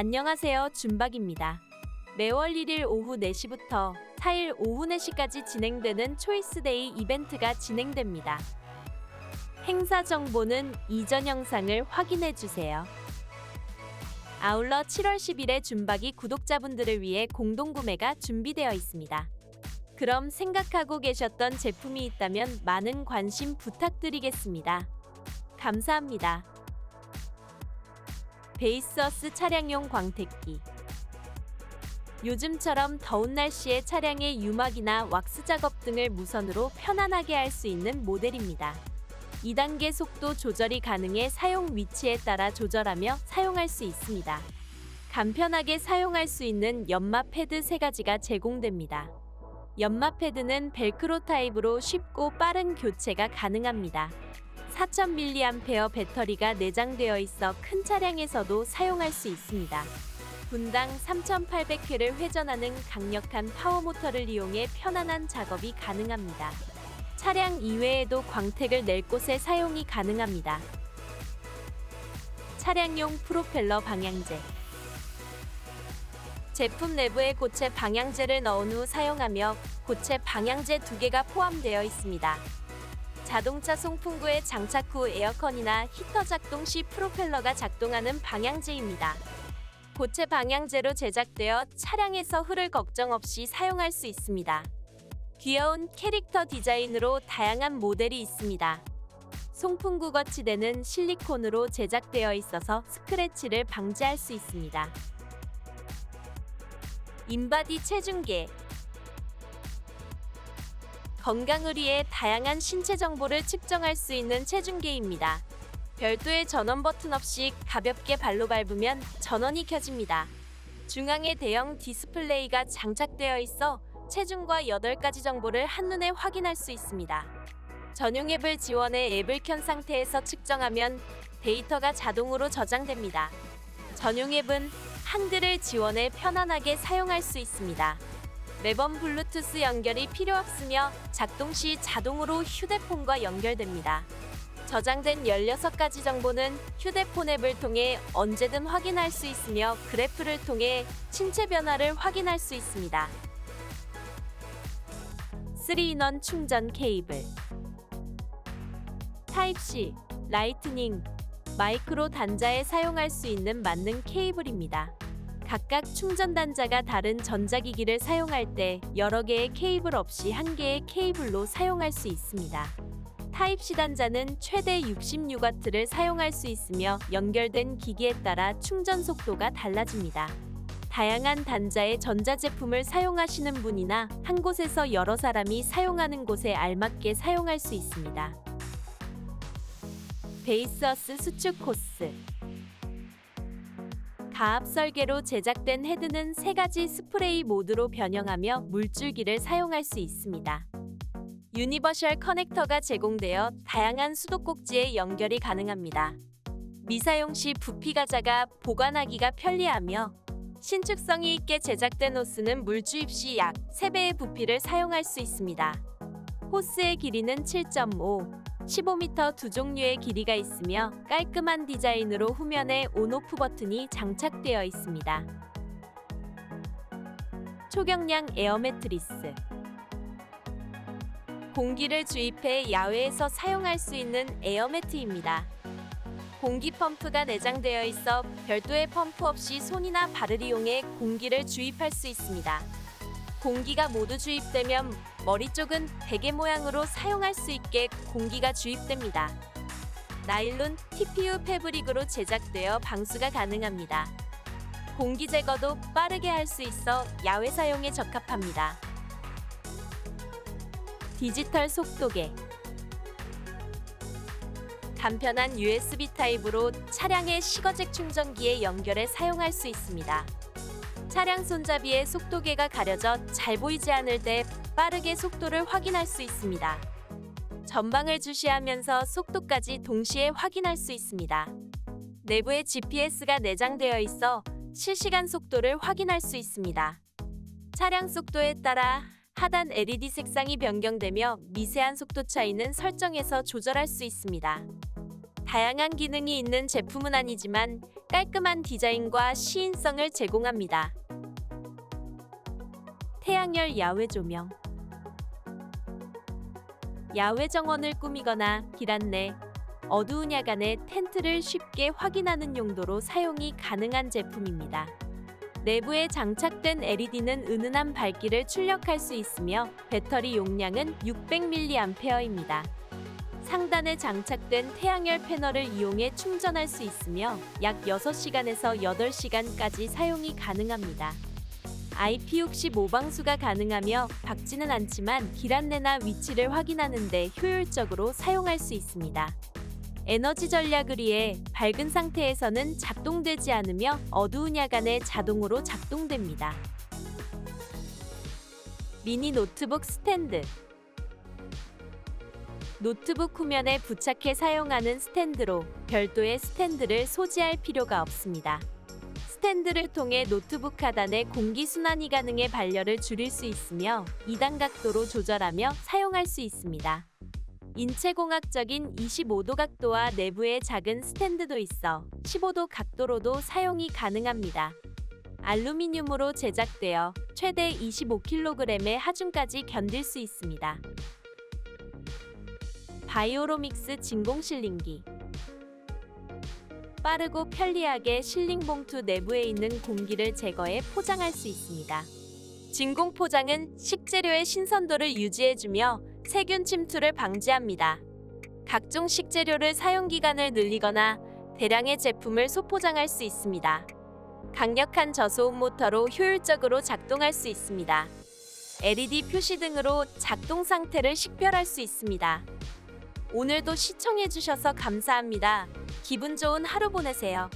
안녕하세요. 준박입니다. 매월 1일 오후 4시부터 4일 오후 4시까지 진행되는 초이스데이 이벤트가 진행됩니다. 행사 정보는 이전 영상을 확인해 주세요. 아울러 7월 10일에 준박이 구독자분들을 위해 공동 구매가 준비되어 있습니다. 그럼 생각하고 계셨던 제품이 있다면 많은 관심 부탁드리겠습니다. 감사합니다. 베이스어스 차량용 광택기 요즘처럼 더운 날씨에 차량의 유막이나 왁스 작업 등을 무선으로 편안하게 할 수 있는 모델입니다. 2단계 속도 조절이 가능해 사용 위치에 따라 조절하며 사용할 수 있습니다. 간편하게 사용할 수 있는 연마 패드 3가지가 제공됩니다. 연마 패드는 벨크로 타입으로 쉽고 빠른 교체가 가능합니다. 4000mAh 배터리가 내장되어 있어 큰 차량에서도 사용할 수 있습니다. 분당 3800회를 회전하는 강력한 파워 모터를 이용해 편안한 작업이 가능합니다. 차량 이외에도 광택을 낼 곳에 사용이 가능합니다. 차량용 프로펠러 방향제 제품 내부에 고체 방향제를 넣은 후 사용하며 고체 방향제 두 개가 포함되어 있습니다. 자동차 송풍구에 장착 후 에어컨이나 히터 작동 시 프로펠러가 작동하는 방향제입니다. 고체 방향제로 제작되어 차량에서 흐를 걱정 없이 사용할 수 있습니다. 귀여운 캐릭터 디자인으로 다양한 모델이 있습니다. 송풍구 거치대는 실리콘으로 제작되어 있어서 스크래치를 방지할 수 있습니다. 인바디 체중계 건강을 위해 다양한 신체 정보를 측정할 수 있는 체중계입니다. 별도의 전원 버튼 없이 가볍게 발로 밟으면 전원이 켜집니다. 중앙에 대형 디스플레이가 장착되어 있어 체중과 8가지 정보를 한눈에 확인할 수 있습니다. 전용 앱을 지원해 앱을 켠 상태에서 측정하면 데이터가 자동으로 저장됩니다. 전용 앱은 한글을 지원해 편안하게 사용할 수 있습니다. 매번 블루투스 연결이 필요 없으며 작동 시 자동으로 휴대폰과 연결됩니다. 저장된 16가지 정보는 휴대폰 앱을 통해 언제든 확인할 수 있으며 그래프를 통해 신체 변화를 확인할 수 있습니다. 3인원 충전 케이블 타입C, 라이트닝, 마이크로 단자에 사용할 수 있는 맞는 케이블입니다. 각각 충전 단자가 다른 전자기기를 사용할 때 여러 개의 케이블 없이 한 개의 케이블로 사용할 수 있습니다. 타입C 단자는 최대 66W를 사용할 수 있으며 연결된 기기에 따라 충전 속도가 달라집니다. 다양한 단자의 전자제품을 사용하시는 분이나 한 곳에서 여러 사람이 사용하는 곳에 알맞게 사용할 수 있습니다. 베이스어스 수축 코스 가압 설계로 제작된 헤드는 세 가지 스프레이 모드로 변형하며 물줄기를 사용할 수 있습니다. 유니버셜 커넥터가 제공되어 다양한 수도꼭지에 연결이 가능합니다. 미사용 시 부피가 작아 보관하기가 편리하며 신축성이 있게 제작된 호스는 물 주입 시 약 3배의 부피를 사용할 수 있습니다. 호스의 길이는 7.5, 15m 두 종류의 길이가 있으며 깔끔한 디자인으로 후면에 온오프 버튼이 장착되어 있습니다. 초경량 에어 매트리스 공기를 주입해 야외에서 사용할 수 있는 에어 매트입니다. 공기 펌프가 내장되어 있어 별도의 펌프 없이 손이나 발을 이용해 공기를 주입할 수 있습니다. 공기가 모두 주입되면 머리 쪽은 베개 모양으로 사용할 수 있게 공기가 주입됩니다. 나일론 TPU 패브릭으로 제작되어 방수가 가능합니다. 공기 제거도 빠르게 할 수 있어 야외 사용에 적합합니다. 디지털 속도계 간편한 USB 타입으로 차량의 시거잭 충전기에 연결해 사용할 수 있습니다. 차량 손잡이에 속도계가 가려져 잘 보이지 않을 때 빠르게 속도를 확인할 수 있습니다. 전방을 주시하면서 속도까지 동시에 확인할 수 있습니다. 내부에 GPS가 내장되어 있어 실시간 속도를 확인할 수 있습니다. 차량 속도에 따라 하단 LED 색상이 변경되며 미세한 속도 차이는 설정해서 조절할 수 있습니다. 다양한 기능이 있는 제품은 아니지만 깔끔한 디자인과 시인성을 제공합니다. 태양열 야외 조명 야외 정원을 꾸미거나 길 안 내, 어두운 야간에 텐트를 쉽게 확인하는 용도로 사용이 가능한 제품입니다. 내부에 장착된 LED는 은은한 밝기를 출력할 수 있으며 배터리 용량은 600mAh입니다. 상단에 장착된 태양열 패널을 이용해 충전할 수 있으며 약 6시간에서 8시간까지 사용이 가능합니다. IP65방수가 가능하며 박지는 않지만 길 안내나 위치를 확인하는 데 효율적으로 사용할 수 있습니다. 에너지 전략을 위해 밝은 상태에서는 작동되지 않으며 어두운 야간에 자동으로 작동됩니다. 미니 노트북 스탠드 노트북 후면에 부착해 사용하는 스탠드로 별도의 스탠드를 소지할 필요가 없습니다. 스탠드를 통해 노트북 하단에 공기 순환이 가능해 발열을 줄일 수 있으며 2단 각도로 조절하며 사용할 수 있습니다. 인체공학적인 25도 각도와 내부에 작은 스탠드도 있어 15도 각도로도 사용이 가능합니다. 알루미늄으로 제작되어 최대 25kg의 하중까지 견딜 수 있습니다. 바이오로믹스 진공 실링기 빠르고 편리하게 실링 봉투 내부에 있는 공기를 제거해 포장할 수 있습니다. 진공 포장은 식재료의 신선도를 유지해주며 세균 침투를 방지합니다. 각종 식재료를 사용 기간을 늘리거나 대량의 제품을 소포장할 수 있습니다. 강력한 저소음 모터로 효율적으로 작동할 수 있습니다. LED 표시 등으로 작동 상태를 식별할 수 있습니다. 오늘도 시청해주셔서 감사합니다. 기분 좋은 하루 보내세요.